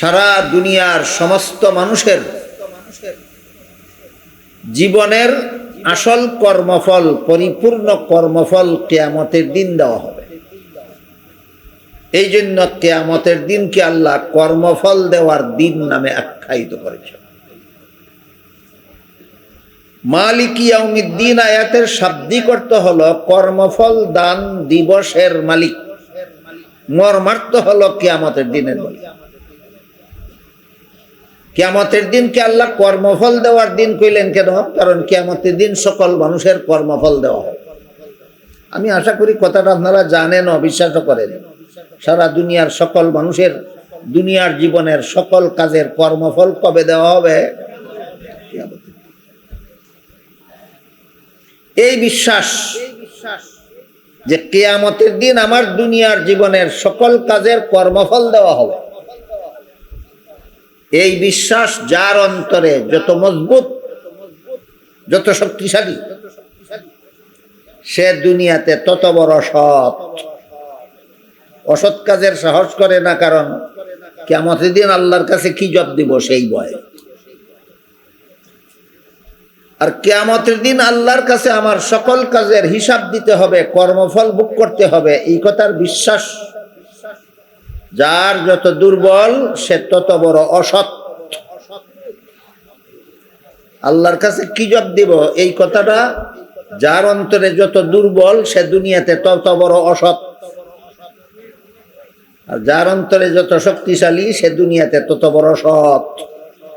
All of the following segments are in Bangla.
সারা দুনিয়ার সমস্ত মানুষের জীবনের আসল কর্মফল, পরিপূর্ণ কর্মফল কেয়ামতের দিন দেওয়া হবে। এই জন্য কেয়ামতের দিনকে আল্লাহ কর্মফল দেওয়ার দিন নামে আখ্যায়িত করেছে মালিকিয়াউমিদ্দিন আয়াতের শাব্দিক অর্থ হলো কর্মফল দান দিবসের মালিক। মর্মার্থ হলো কেয়ামতের দিনের মালিক। কেয়ামতের দিনকে আল্লাহ কর্মফল দেওয়ার দিন কইলেন কেন? কারণ কেয়ামতের দিন সকল মানুষের কর্মফল দেওয়া হয় আমি আশা করি কথাটা আপনারা জানেন অবিশ্বাসও করেন। সারা দুনিয়ার সকল মানুষের, দুনিয়ার জীবনের সকল কাজের কর্মফল কবে দেওয়া হবে। এই বিশ্বাস যে কেয়ামতের দিন আমার দুনিয়ার জীবনের সকল কাজের কর্মফল দেওয়া হবে। এই বিশ্বাস যার অন্তরে যত মজবুত, যত শক্তিশালী, সে দুনিয়াতে তত বড় সৎ। অসৎ কাজের সাহস করে না, কারণ কেমতের দিন আল্লাহর কাছে কি জব দিব সেই বয় আর কেয়ামতের দিন আল্লাহর কাছে আমার সকল কাজের হিসাব দিতে হবে, কর্মফল ভোগ করতে হবে, এই কথার বিশ্বাস যার যত দুর্বল, সে তত বড় অসৎ। আল্লাহর কাছে কি জব দিব? এই কথাটা, যার অন্তরে যত দুর্বল, সে দুনিয়াতে তত বড় অসৎ। আর যার অন্তরে যত শক্তিশালী, সে দুনিয়াতে তত বড় সৎ।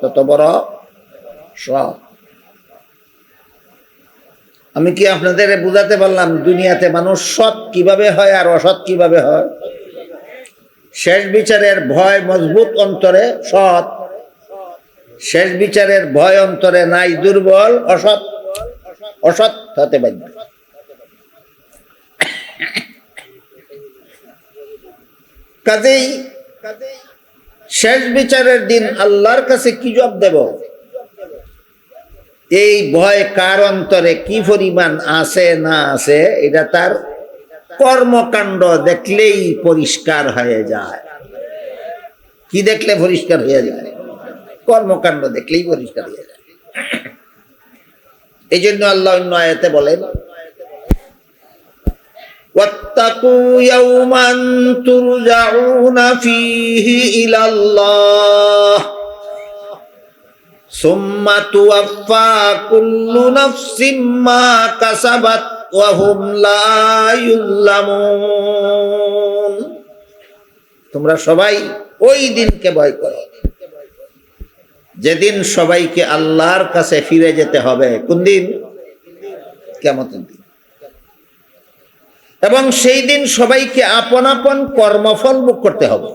তত বড় সৎ। আমি কি আপনাদের বুঝাতে পারলাম দুনিয়াতে মানুষ সৎ কীভাবে হয় আর অসৎ কীভাবে হয়? শেষ বিচারের ভয় মজবুত অন্তরে সৎ। শেষ বিচারের ভয় অন্তরে নাই দুর্বল, অসৎ। অসৎ হতে বাধ্য। কাজেই শেষ বিচারের দিন আল্লাহর কাছে কি জব দেব? এই ভয় কার অন্তরে কি পরিমাণ আছে না আছে, এটা তার কর্মকাণ্ড দেখলেই পরিষ্কার হয়ে যায় কি দেখলে পরিষ্কার হয়ে যায় কর্মকাণ্ড দেখলেই পরিষ্কার হয়ে যায় এই জন্য আল্লাহ অন্য আয়াতে বলেন واتقوا يوما ترجعون فيه إلى الله ثم توفى كل نفس ما كسبت তোমরা সবাই ওই দিনকে ভয় করো। যেদিন সবাইকে আল্লাহর কাছে ফিরে যেতে হবে। কোন দিন? কেমন দিন। এবং সেই দিন সবাইকে আপন আপন কর্মফল মুখ করতে হবে।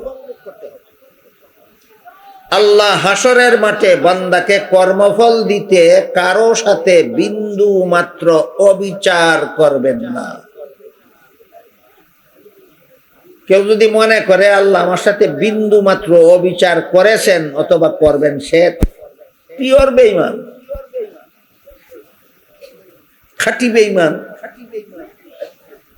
আল্লাহ হাসরের মাঠে বান্দাকে কর্মফল দিতে কারও সাথে বিন্দু মাত্র অবিচার করবেন না। কেউ যদি মনে করে, আল্লাহ আমার সাথে বিন্দু মাত্র অবিচার করেছেন অথবা করবেন সে পিওর বেইমান খাঁটি বেইমান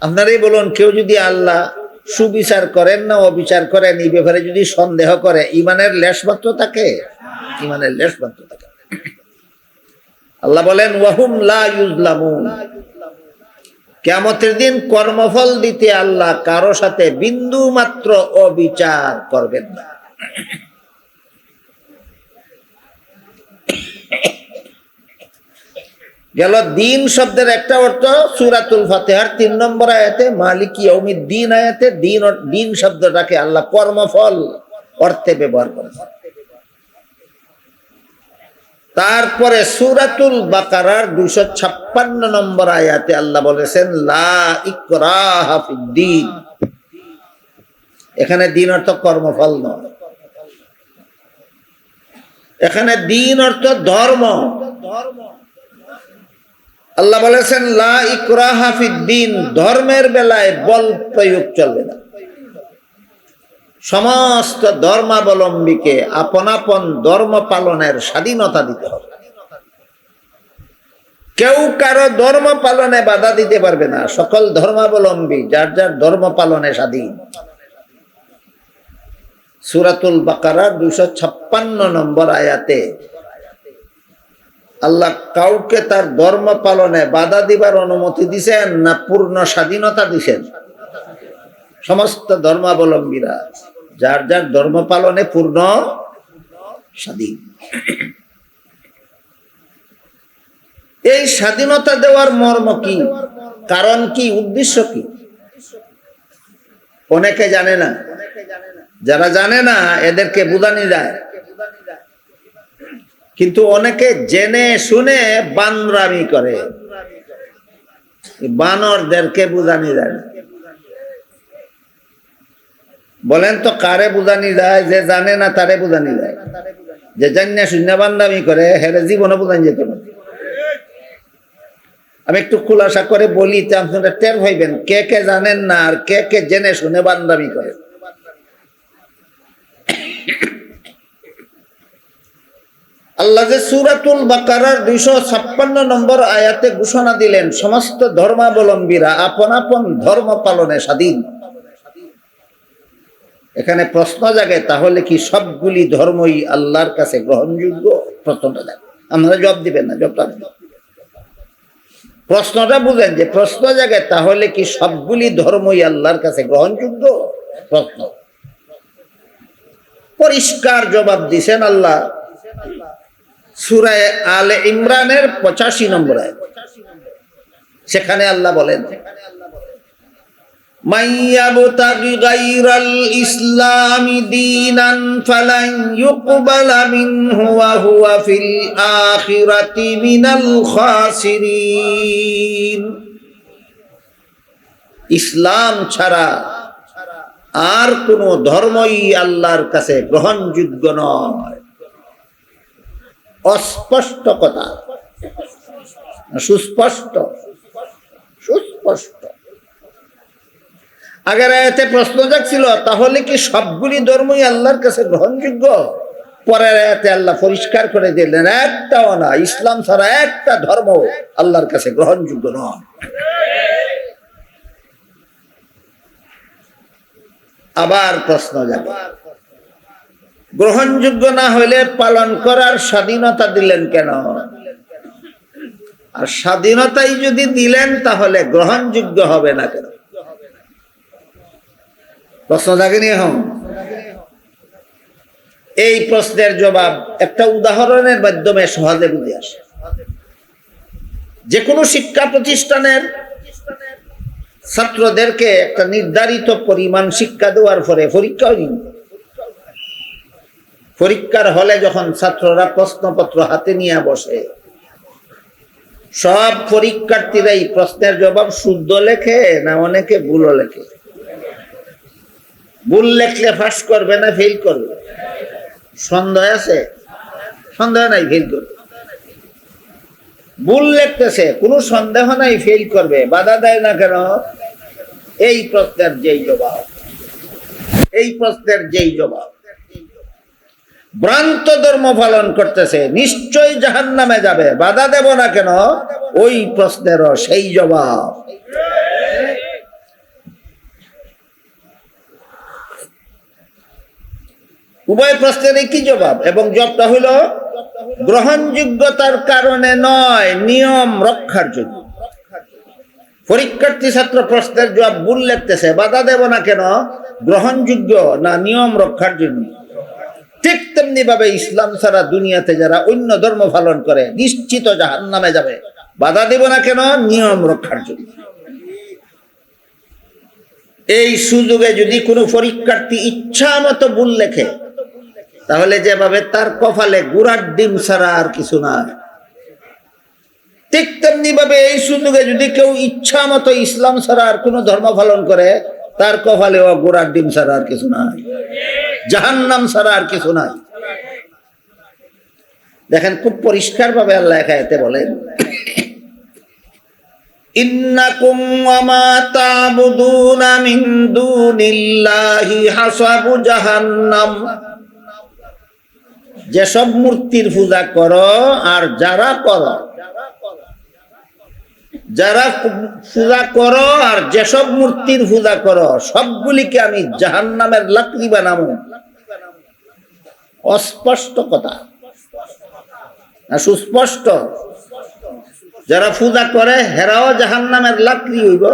আপনারাই বলুন, কেউ যদি আল্লাহ সুবিচার করেন না অবিচার করেন, এই ব্যাপারে যদি সন্দেহ করে, ইমানের লেশ মাত্র থাকে ইমানের লেশ মাত্র থাকে আল্লাহ বলেন, ওয়াহুম লা ইউজলামুন। কেমতের দিন কর্মফল দিতে আল্লাহ কারও সাথে বিন্দু মাত্র অবিচার করবেন না। গেল দিন শব্দের একটা অর্থ, সুরাতুল ফাতেহার তিন নম্বর আয়াতে, মালিক ইয়ৌমি দিন আয়াতে দিন দিন শব্দটাকে আল্লাহ কর্মফল অর্থে ব্যবহার করেছেন তারপরে সুরাতুল বাকারার দুইশো ছাপ্পান্ন নম্বর আয়াতে আল্লাহ বলেছেন এখানে দিন অর্থ কর্মফল নয়। এখানে দিন অর্থ ধর্ম ধর্ম। আল্লাহ বলেছেন, লা ইকরাহা ফিদ্দিন ধর্মের বেলায় বল প্রয়োগ চলবে না। সমস্ত ধর্মাবলম্বীকে আপন আপন ধর্ম পালনের স্বাধীনতা দিতে হবে। কেউ কারও ধর্ম পালনে বাধা দিতে পারবে না। সকল ধর্মাবলম্বী, যার যার ধর্ম পালনে স্বাধীন। সুরাতুল বাকারার দুইশো ছাপ্পান্ন নম্বর আয়াতে আল্লাহ কাউকে তার ধর্ম পালনে বাধা দিবার অনুমতি দিছেন না পূর্ণ স্বাধীনতা দিছেন? সমস্ত ধর্মাবলম্বীরা, যার যার ধর্ম পালনে পূর্ণ স্বাধীন। এই স্বাধীনতা দেওয়ার মর্ম কি? কারণ কি? উদ্দেশ্য কি? অনেকে জানে না। যারা জানে না, এদেরকে বুঝানি যায়। কিন্তু অনেকে জেনে শুনে বানরামি করে। বানরদেরকে বুঝানি যায় বলেন তো, কারে বুঝানি যায়? যে জানে না তারে বুঝানি যায়। যে জানিনা শূন্য বান্দামি করে, হেরে জীবনে বুঝানি যেত না। আমি একটু খুলাসা করে বলি টের হইবেন কে কে জানেন না আর কে কে জেনে শুনে বান্দামি করে। আল্লাহ যে সুরাতুল বাকারার দুইশো ছাপ্পান্ন নম্বর আয়াতে ঘোষণা দিলেন, সমস্ত ধর্মাবলম্বীরা আপন আপন ধর্ম পালনে স্বাধীন। এখানে প্রশ্ন জাগে, তাহলে কি সবগুলি ধর্মই আল্লাহর কাছে গ্রহণযোগ্য? প্রশ্নটা জাগে। আপনারা জবাব দিবেন না জবাবটা দেন। প্রশ্নটা বুঝেন যে প্রশ্ন জাগে, তাহলে কি সবগুলি ধর্মই আল্লাহর কাছে গ্রহণযোগ্য? প্রশ্ন। পরিষ্কার জবাব দিছেন আল্লাহ। সুরায় আলে ইমরানের পঁচাশি নম্বর আয়াত। সেখানে আল্লাহ বলেন খাসিরিন ইসলাম ছাড়া আর কোন ধর্মই আল্লাহর কাছে গ্রহণযোগ্য নয় অস্পষ্ট কথা সুস্পষ্ট। সুস্পষ্ট। আগের আয়াতে প্রশ্ন যাচ্ছিল তাহলে কি সবগুলি ধর্মই আল্লাহর কাছে গ্রহণযোগ্য? পরের আয়াতে আল্লাহ পরিষ্কার করে দিলেন, একটাও না, ইসলাম ছাড়া একটা ধর্ম আল্লাহর কাছে গ্রহণযোগ্য নয়। আবার প্রশ্ন যাবে গ্রহণযোগ্য না হলে পালন করার স্বাধীনতা দিলেন কেন? আর স্বাধীনতাই যদি দিলেন, তাহলে গ্রহণযোগ্য হবে না কেন? প্রশ্ন থাকেনি এখন? এই প্রশ্নের জবাব একটা উদাহরণের মাধ্যমে সহজে বুঝে আসে। যে কোনো শিক্ষা প্রতিষ্ঠানের ছাত্রদেরকে একটা নির্ধারিত পরিমাণ শিক্ষা দেওয়ার পরে পরীক্ষাও নিন পরীক্ষার হলে যখন ছাত্ররা প্রশ্নপত্র হাতে নিয়ে বসে, সব পরীক্ষার্থীরাই প্রশ্নের জবাব শুদ্ধ লেখে না অনেকে ভুলও লেখে? ভুল লেখলে ফাঁস করবে না ফেল করবে? সন্দেহ আছে? সন্দেহ নাই ফেল করবে। ভুল লেখতেছে, কোনো সন্দেহ নাই ফেল করবে। বাধা দেয় না কেন? এই প্রশ্নের যেই জবাব। এই প্রশ্নের যেই জবাব। ভ্রান্ত ধর্ম পালন করতেছে নিশ্চয় জাহান নামে যাবে। বাধা দেব না কেন? ওই প্রশ্নেরও সেই জবাব। উভয় প্রশ্নের কি জবাব? এবং জবটা হইল গ্রহণযোগ্যতার কারণে নয়, নিয়ম রক্ষার জন্য। পরীক্ষার্থী ছাত্র প্রশ্নের জবাব ভুল লিখতেছে, বাধা দেব না কেন? গ্রহণযোগ্য না নিয়ম রক্ষার জন্য। ঠিক তেমনি ভাবে ইসলাম ছাড়া দুনিয়াতে যারা অন্য ধর্ম পালন করে, নিশ্চিত জাহান নামে যাবে। বাধা দেব না কেন? নিয়ম রক্ষার জন্য। এই সুযোগে যদি কোনো পরীক্ষার্থী ইচ্ছা মতো ভুল লেখে, তাহলে যেভাবে তার কপালে গুড়ার ডিম ছাড়া আর কিছু না ঠিক তেমনি ভাবে এই সুযোগে যদি কেউ ইচ্ছা মতো ইসলাম ছাড়া আর কোনো ধর্ম পালন করে তার কপালে ও গোড়ার ডিম ছাড়া আর কিছু নাই। জাহান্নাম ছাড়া আর কিছু নাই। দেখেন, খুব পরিষ্কার ভাবে আল্লাহ একাতে বলেন যেসব মূর্তির পূজা করো আর যারা করো যারা পূজা করো আর যেসব মূর্তির পূজা করো, সবগুলিকে আমি জাহান্নামের লাকড়ি বানাবো। অস্পষ্ট কথা। সুস্পষ্ট। যারা পূজা করে, হেরাও জাহান নামের লাকড়ি হইব।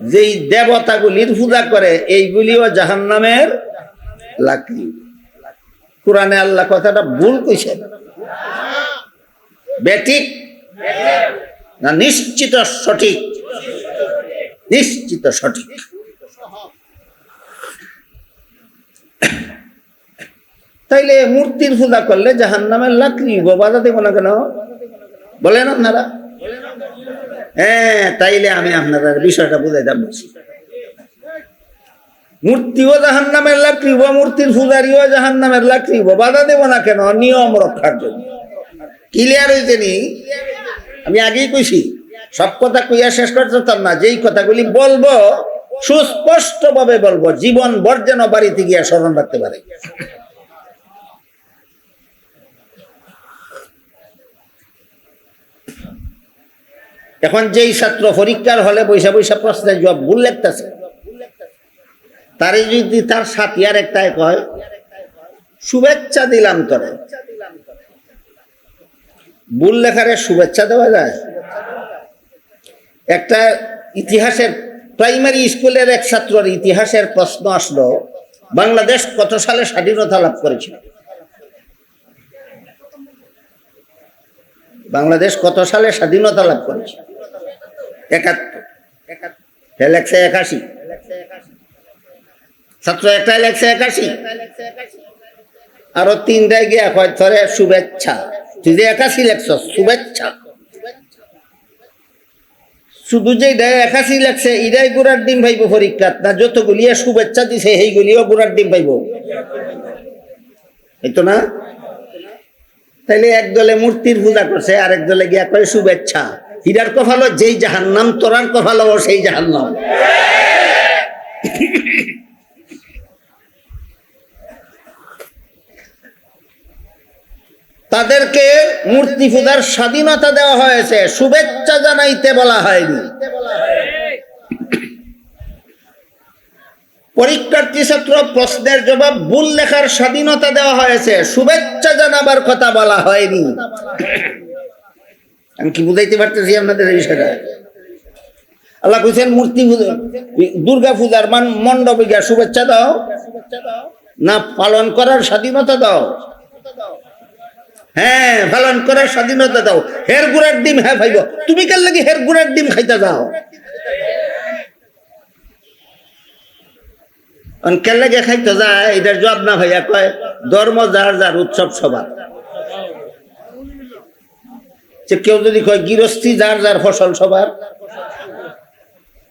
যেই দেবতাগুলির পূজা করে, এইগুলিও জাহান নামের লাকড়ি। কোরআনে আল্লাহ কথাটা ভুল কইছেন। বেঠিক। না, নিশ্চিত সঠিক। নিশ্চিত সঠিক। তাইলে মূর্তির পূজা করলে জাহান নামের লাকড়ি বাধা দেবো না কেন বলেন আপনারা? হ্যাঁ তাইলে আমি আপনারা বিষয়টা বুঝাইতাম বলছি। মূর্তিও জাহান নামের লাকড়ি মূর্তির পূজারিও জাহান নামের লাকড়ি বাধা দেবো না কেন নিয়ম রক্ষার জন্য। ক্লিয়ার হয়েছে নি? আমি আগেই কইছি, সব কথা কইয়া শেষ করতে পারতাম না, যেই কথাগুলি বলব সুস্পষ্ট ভাবে বলব, জীবন ভর যেন বাড়িতে গিয়া স্মরণ রাখতে পারে। এখন যেই ছাত্র পরীক্ষার হলে বৈশা বৈশা প্রশ্নের জবাব ভুল লেখতেছে, তারে যদি তার সাথিয়ার একটাই কয়, শুভেচ্ছা দিলাম তোরে। ভুল লেখারে শুভেচ্ছা দেওয়া যায়। একটা ইতিহাসের প্রাইমারি স্কুলের এক ছাত্রর ইতিহাসের প্রশ্ন আসলো, বাংলাদেশ কত সালে স্বাধীনতা লাভ করেছিল? বাংলাদেশ কত সালে স্বাধীনতা লাভ করেছে একাত্তর। হে লেখছে একাশি। ছাত্র একটা লেখছে একাশি। আরও তিনটায় গিয়া কয় শুভেচ্ছা। তুই যে একাশি লেখছ শুভেচ্ছা। শুধু যে একাশি লেখছে ইরাই গুড়ার ডিম পাইব পরীক্ষাত। না যতগুলিয়ে শুভেচ্ছা দিছে সেই সেইগুলিও গুড়ার ডিম পাইব। এই তো না? তাইলে এক দলে মূর্তির পূজা করছে, আরেক দলে গিয়া কয় শুভেচ্ছা। হীরার কফালো যেই জাহান্নাম, তোরার কফালো সেই জাহান্নাম। তাদেরকে মূর্তি পূজার স্বাধীনতা দেওয়া হয়েছে। শুভেচ্ছা জানাইতে বলা হয়নি। পরীক্ষার্থী ছাত্র প্রশ্নের জবাব ভুল লেখার স্বাধীনতা দেওয়া হয়েছে। শুভেচ্ছা জানাবার কথা বলা হয়নি। আমি কি বুঝাইতে পারতেছি আপনাদের এই বিষয়টা? আল্লাহ কইছেন মূর্তি দুর্গা পূজার মান মণ্ডপে গিয়া শুভেচ্ছা দাও। না পালন করার স্বাধীনতা দাও। হ্যাঁ পালন করার স্বাধীনতা দাও। হের গুড়ার ডিম হ্যাঁ ভাইব। তুমি কার লাগে হের গুড়ার ডিম খাইতে যাও? কেন লাগে খাইতে যায় এটার জবাব না ভাইয়া কয়, ধর্ম যার যার উৎসব সবার। যে কেউ যদি কয় গৃহস্থী যার যার ফসল সবার,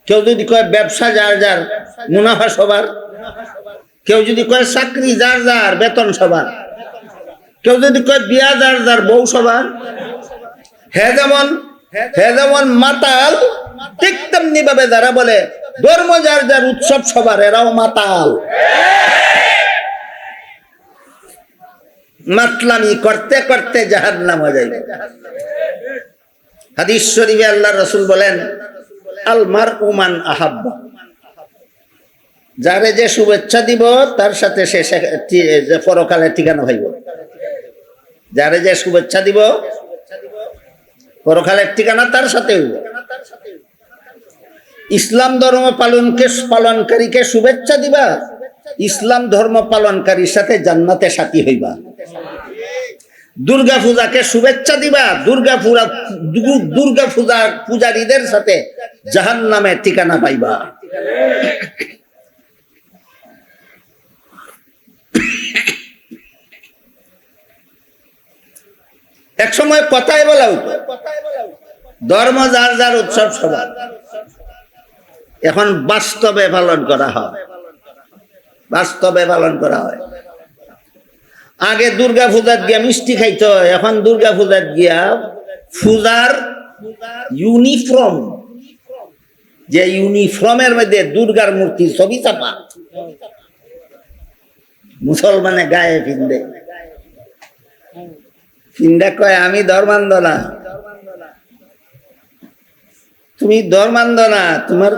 কেউ যদি কয় ব্যবসা যার যার মুনাফা সবার, কেউ যদি কয় চাকরি যার যার বেতন সবার। কেউ যদি কয় বিয়া যার যার বউ সবার, হে যেমন হে যেমন মাতাল, ঠিক তেমনি ভাবে যারা বলে ধর্ম যার যার উৎসব সবার, এরাও মাতাল। মাতলামি করতে করতে জাহার নাম যায় হাদিস শরীফে আল্লাহ রসুল বলেন, আল মার উমান আহাব্বা। যারে যে শুভেচ্ছা দিব, তার সাথে সে পরকালে ঠিকানা ভাইব যারে যে শুভেচ্ছা দিব পরকালের ঠিকানা তার সাথে হইব। ইসলাম ধর্ম পালনকে, পালনকারীকে শুভেচ্ছা দিবা, ইসলাম ধর্ম পালনকারীর সাথে জান্নাতে সাথী হইবা। দুর্গা পূজাকে শুভেচ্ছা দিবা দুর্গা পূজা দুর্গা পূজা পূজারীদের সাথে জাহান নামে ঠিকানা পাইবা। এক সময় কথাই বলা হতো ধর্ম যার যার উৎসব সবার। এখন বাস্তবে পালন করা হয়। বাস্তবে পালন করা হয়। আগে দুর্গা পূজার গিয়া মিষ্টি খাইত এখন দুর্গা পূজার গিয়া পূজার ইউনিফর্ম, যে ইউনিফর্মের মধ্যে দুর্গার মূর্তি ছবি চাপা মুসলমানে গায়ে পিন্দে। পিন্দা কয়, আমি ধর্মান্ধ না তুমি ধর্মান্ধ না তোমার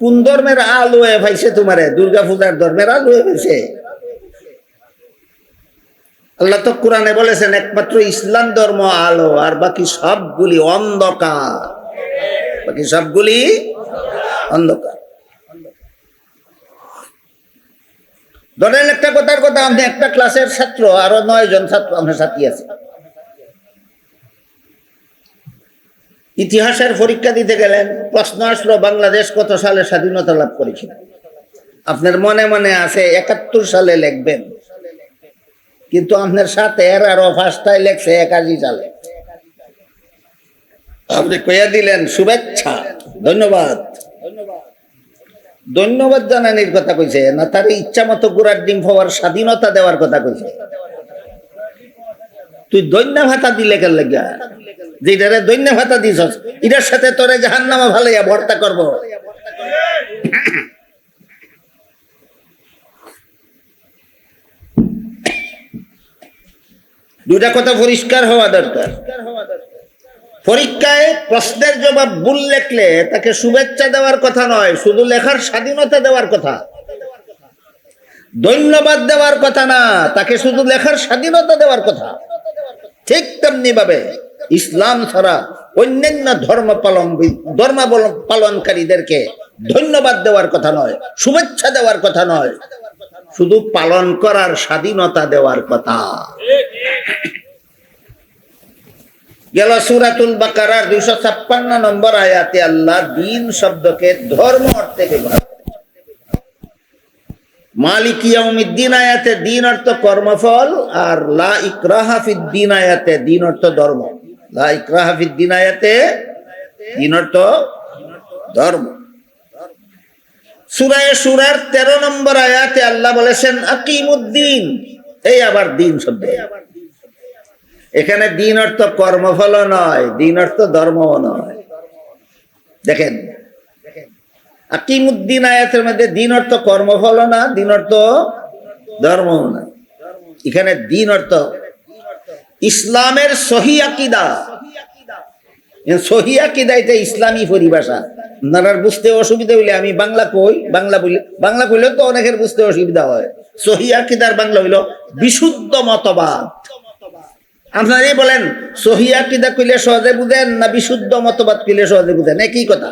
কোন ধর্মের আলোয় পাইছে তোমারে? দুর্গা পূজার ধর্মের আলোয় পাইছে আল্লাহ তো কোরআনে বলেছেন, একমাত্র ইসলাম ধর্ম আলো, আর বাকি সবগুলি অন্ধকার। বাকি সবগুলি অন্ধকার। ধরেন একটা কথার কথা, আপনি একটা ক্লাসের ছাত্র, আরও নয় জন ছাত্র আপনার সাথী আছে। ইতিহাসের পরীক্ষা দিতে গেলেন, প্রশ্ন আসলো, বাংলাদেশ কত সালে স্বাধীনতা লাভ করেছিল? আপনার মনে মনে আছে, একাত্তর সালে লিখবেন। কিন্তু আপনার সাথে এর আরও ফার্স্টাই লেখছে একাশি সালে। আপনি কইয়া দিলেন, শুভেচ্ছা, ধন্যবাদ। ধন্যবাদ জানানির কথা কইছে, না তার ইচ্ছা মতো গুড়ার ডিম স্বাধীনতা দেওয়ার কথা কইছে? তুই দৈন্য ভাতা দিলে কেন দৈন্য ভাতা দিছ এটার সাথে তোরে জাহান নামা ভালাইয়া ভর্তা করব। দুটা কথা পরিষ্কার হওয়া দরকার। পরীক্ষায় প্রশ্নের জবাব ভুল লেখলে তাকে শুভেচ্ছা দেওয়ার কথা নয়, শুধু লেখার স্বাধীনতা দেওয়ার কথা। ধন্যবাদ দেওয়ার কথা না, তাকে শুধু লেখার স্বাধীনতা দেওয়ার কথা। ঠিক তেমনি ভাবে ইসলাম ছাড়া অন্যান্য ধর্ম পালন ধর্ম পালনকারীদেরকে ধন্যবাদ দেওয়ার কথা নয়, শুভেচ্ছা দেওয়ার কথা নয়, শুধু পালন করার স্বাধীনতা দেওয়ার কথা। গেল সুরাতুল বাকারার দুইশো ছাপ্পান্ন নম্বর আয়াতে আল্লাহ দিন শব্দকে ধর্ম অর্থে ব্যবহার মালিক ইয়াউমিদ্দিন আয়াতে দিন অর্থ কর্মফল আর লা ইকরাহাফিদ দিন আয়াতে দিন অর্থ ধর্ম। লা ইকরাহাফিদ দিন আয়াতে দিন অর্থ ধর্ম। সুরায় সুরার তেরো নম্বর আয়াতে আল্লাহ বলেছেন, আকিমুদ্দিন। এই আবার দিন শব্দ। এখানে দিন অর্থ কর্মফল নয়, দিন অর্থ ধর্ম নয়। দেখেন আকিমুদ্দিন আয়াতের মধ্যে দিন অর্থ কর্মফল না, দিন অর্থ ধর্ম না। এখানে দিন অর্থ ইসলামের সহি আকিদা। সহি আকিদা এটা ইসলামী পরিভাষা। আপনার বুঝতে অসুবিধা হইলে আমি বাংলা কই, বাংলা বলি বাংলা কইলেও তো অনেকের বুঝতে অসুবিধা হয়। সহি আকিদার বাংলা হইল বিশুদ্ধ মতবাদ। আপনারাই বলেন সহিয়া কিদা কইলে সহজে বুঝেন না বিশুদ্ধ মতবাদ কইলে সহজে বুঝেন? একই কথা।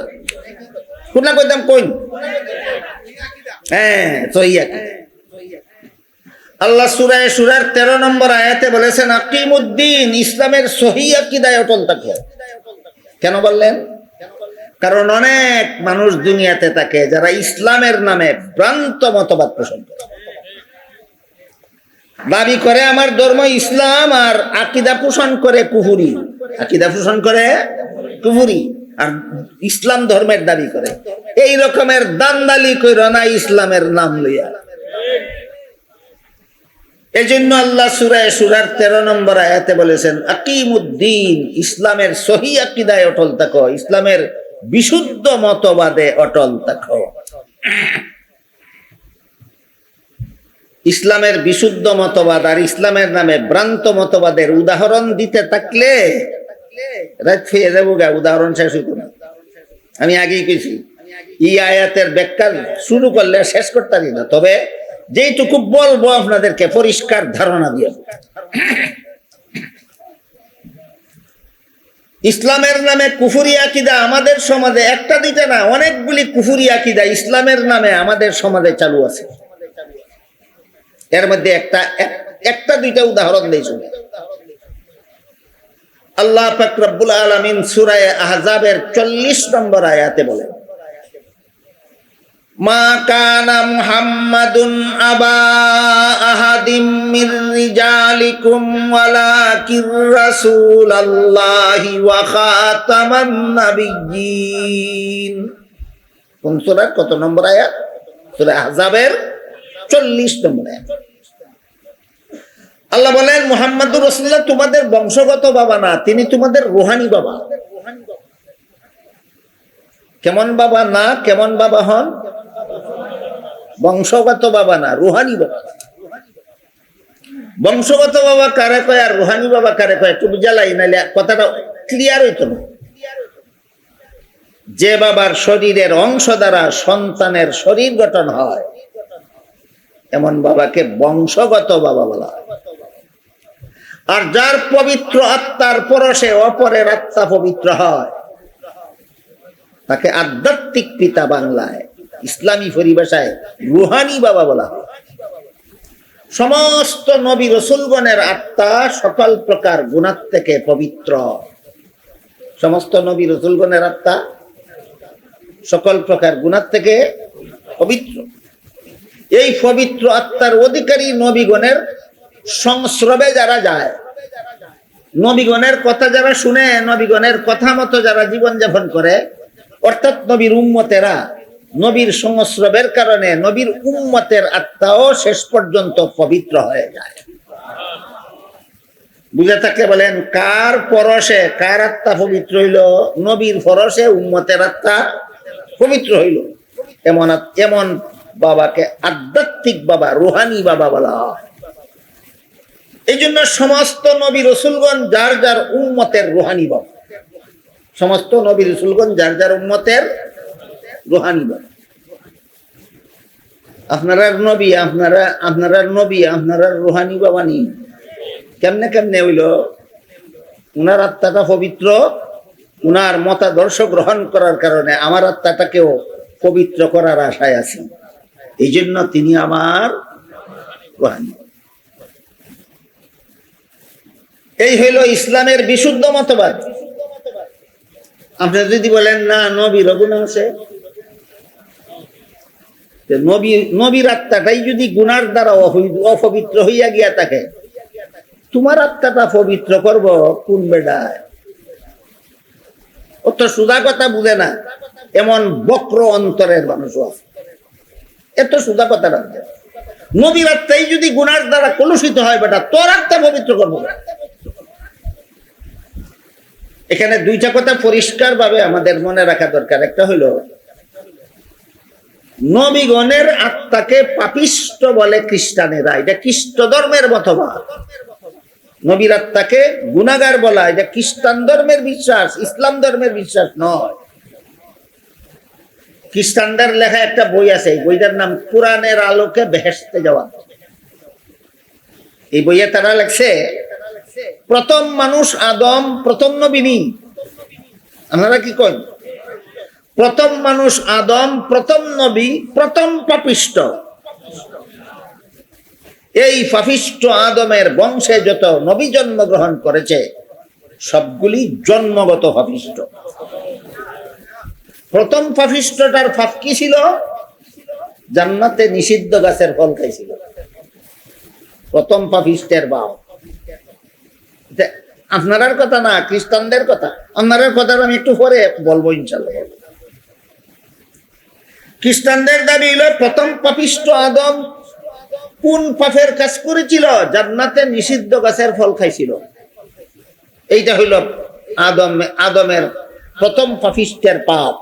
কোনটা কইতাম কই হ্যাঁ সহিয়া আল্লাহ সুরায় সুরার তেরো নম্বর আয়াতে বলেছেন, আকিমুদ্দিন, ইসলামের সহিয়া কিদায় অটল থাকে। কেন বললেন? কারণ অনেক মানুষ দুনিয়াতে থাকে যারা ইসলামের নামে ভ্রান্ত মতবাদ পোষণ করে। দাবি করে আমার ধর্ম ইসলাম আর আকিদা পোষণ করে কুহুরি। আকিদা পোষণ করে কুহুরি। আর ইসলাম ধর্মের দাবি করে। এই রকমের দান্দালি কইর না, ইসলামের নাম লইয়া। এই জন্য আল্লাহ সুরায় সুরার তেরো নম্বর আয়াতে বলেছেন, আকিমুদ্দিন, ইসলামের সহি আকিদায় অটল থাকো, ইসলামের বিশুদ্ধ মতবাদে অটল থাকো। ইসলামের বিশুদ্ধ মতবাদ আর ইসলামের নামে ভ্রান্ত মতবাদের উদাহরণ দিতে থাকলে যাব গা, উদাহরণ শেষ হইত না। আমি আগেই কইছি ই আয়াতের ব্যাখ্যা শুরু করলে শেষ করতে না। তবে বলব আপনাদেরকে, পরিষ্কার ধারণা দিয়ে ইসলামের নামে কুফুরি আকিদা আমাদের সমাজে একটা দিতে না, অনেকগুলি কুফুরি আকিদা ইসলামের নামে আমাদের সমাজে চালু আছে। এর মধ্যে একটা একটা দুইটা উদাহরণ শুনে। আল্লাহ ফাকরাবুল আলমিন সুরায় আহজাবের চল্লিশ নম্বর আয়াতে বলেন, মা কানা মুহাম্মাদুন আবা আহাদিম মির রিজালিকুম ওয়ালাকির রাসূলুল্লাহি ওয়া খাতামান নাবিয়্যিন। কোন সূরা? কত নম্বর আয়াত? সূরা আহজাবের চল্লিশ নম্বর আয়াত। আল্লাহ বলেন, মোহাম্মদুর রসুল্লাহ তোমাদের বংশগত বাবা না, তিনি তোমাদের রুহানি বাবা। কেমন বাবা না, কেমন বাবা হন? বংশগত বাবা না, রুহানি বাবা। বংশগত বাবা কারে কয় আর রুহানি বাবা কারে কয়? একটু বুঝালাই, নাইলে কথাটা ক্লিয়ার হইতো না। যে বাবার শরীরের অংশ দ্বারা সন্তানের শরীর গঠন হয়, এমন বাবাকে বংশগত বাবা বলা হয়। আর যার পবিত্র আত্মার পরশে অপরের আত্মা পবিত্র হয়। তাকে আধ্যাত্মিক পিতা বাংলায়, ইসলামী পরিভাষায় রুহানি বাবা বলা হয়। সমস্ত নবী রসুলগণের আত্মা সকল প্রকার গুণার থেকে পবিত্র। সমস্ত নবী রসুলগণের আত্মা সকল প্রকার গুণার থেকে পবিত্র। এই পবিত্র আত্মার অধিকারী নবীগণের সংস্রবে যারা যায়। নবীগণের কথা যারা শুনে, নবীগণের কথা মতো যারা জীবনযাপন করে, অর্থাৎ নবীর উম্মতেরা নবীর সংস্রবের কারণে নবীর উম্মতের আত্মাও শেষ পর্যন্ত পবিত্র হয়ে যায়। বুঝে থাকলে বলেন, কার পরশে কার আত্মা পবিত্র হইল? নবীর পরশে উম্মতের আত্মা পবিত্র হইল। এমন এমন বাবাকে আধ্যাত্মিক বাবা, রুহানি বাবা বলা হয়। এই জন্য সমস্ত নবী রসুলগণ, যার যার উম্মতের রুহানি বাবা সমস্ত নবী রসুলগণ, যার যার উম্মতের রুহানি বাবা আপনারা নবী, আপনারা আপনারা নবী আপনারা রুহানি বাবা নি কেমনে কেমনে হইল? উনার আত্মাটা পবিত্র, উনার মতাদর্শ গ্রহণ করার কারণে আমার আত্মাটাকেও পবিত্র করার আশায় আছি। এই জন্য তিনি আমার রুহানি বাবা। এই হইল ইসলামের বিশুদ্ধ মতবাদ। আপনি যদি বলেন, না নবীর গুণা আছে। নবী, নবীর আত্মাটাই যদি গুনার দ্বারা অপবিত্র হইয়া গিয়া থাকে, তোমার আত্মাটা পবিত্র করব কোন বেডায়? ও তো সুদা কথা বুঝে না, এমন বক্র অন্তরের মানুষ আছে। এত সুদা কথা রাখবে নবীর আত্মাই যদি গুনার দ্বারা কলুষিত হয় বেটা, তোর আত্মা পবিত্র করব। না। এখানে দুইটা কথা পরিষ্কার ভাবে আমাদের মনে রাখা দরকার। একটা হলো, নবীগণের আত্মাকে পাপিষ্ট বলে খ্রিস্টানেরা, এটা খ্রিস্ট ধর্মের মতবাদ। নবীর আত্মাকে গুণাগার বলা, এটা খ্রিস্টান ধর্মের বিশ্বাস, ইসলাম ধর্মের বিশ্বাস নয়। খ্রিস্টানদের লেখা একটা বই আছে, এই বইটার নাম কোরআনের আলোকে বেহেস্তে যাওয়া। এই বইয়ে তারা লেখছে প্রথম মানুষ আদম, প্রথম নবীনী আপনারা কি কন প্রথম মানুষ আদম, প্রথম নবী, প্রথম পাপিষ্ট। এই পাপিষ্ট আদমের বংশে যত নবী জন্মগ্রহণ করেছে, সবগুলি জন্মগত পাপিষ্ট। প্রথম পাপিষ্টটার ফাপ কি ছিল? জান্নাতে নিষিদ্ধ গাছের ফল খাইছিল। প্রথম পাপিষ্টের বাপ। আপনার কথা না, খ্রিস্টানদের কথা আপনার কথা আমি একটু পরে বলব ইনশাল্লাহ খ্রিস্টানদের দাবি হলো, প্রথম পাপিষ্ট আদম কোন পাপের কাজ করেছিল? জান্নাতে নিষিদ্ধ গাছের ফল খাইছিল। এইটা হইল আদম, আদমের প্রথম পাপিষ্টের পাপ।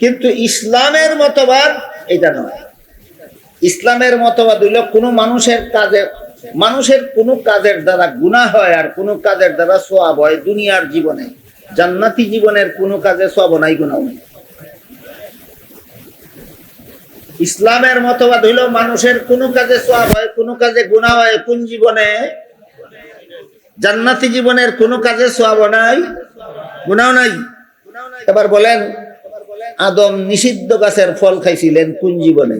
কিন্তু ইসলামের মতবাদ এটা নয়। ইসলামের মতবাদ হইল কোনো মানুষের কাজে মানুষের কোনো কাজের দ্বারা গুনাহ হয় আর কোনো কাজের দ্বারা সোয়াব হয় দুনিয়ার জীবনে। জান্নাতি জীবনের কোনো কাজে সোয়াব নাই, গুনাহ নেই। ইসলামের মতবাদ হইল, মানুষের কোনো কাজে সোয়াব হয়, কোনো কাজে গুনাহ হয়, কোন জীবনে? জান্নাতি জীবনের কোনো কাজে সোয়াব নাই, গুনাহ নাই। এবার বলেন, আদম নিষিদ্ধ গাছের ফল খাইছিলেন কোন জীবনে?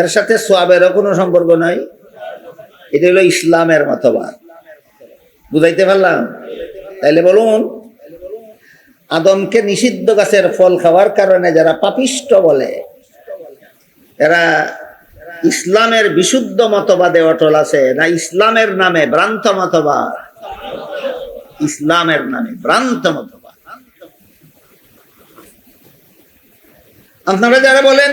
এর সাথে সোয়াবেরও কোনো সম্পর্ক নাই। এটা হলো ইসলামের মতবাদ। বুঝাইতে পারলাম? তাইলে বলুন, আদমকে নিষিদ্ধ গাছের ফল খাওয়ার কারণে যারা পাপিষ্ট বলে, এরা ইসলামের বিশুদ্ধ মতবাদে অটল আছে না ইসলামের নামে ভ্রান্ত মতবাদ? ইসলামের নামে ভ্রান্ত মতবাদ। আপনারা যারা বলেন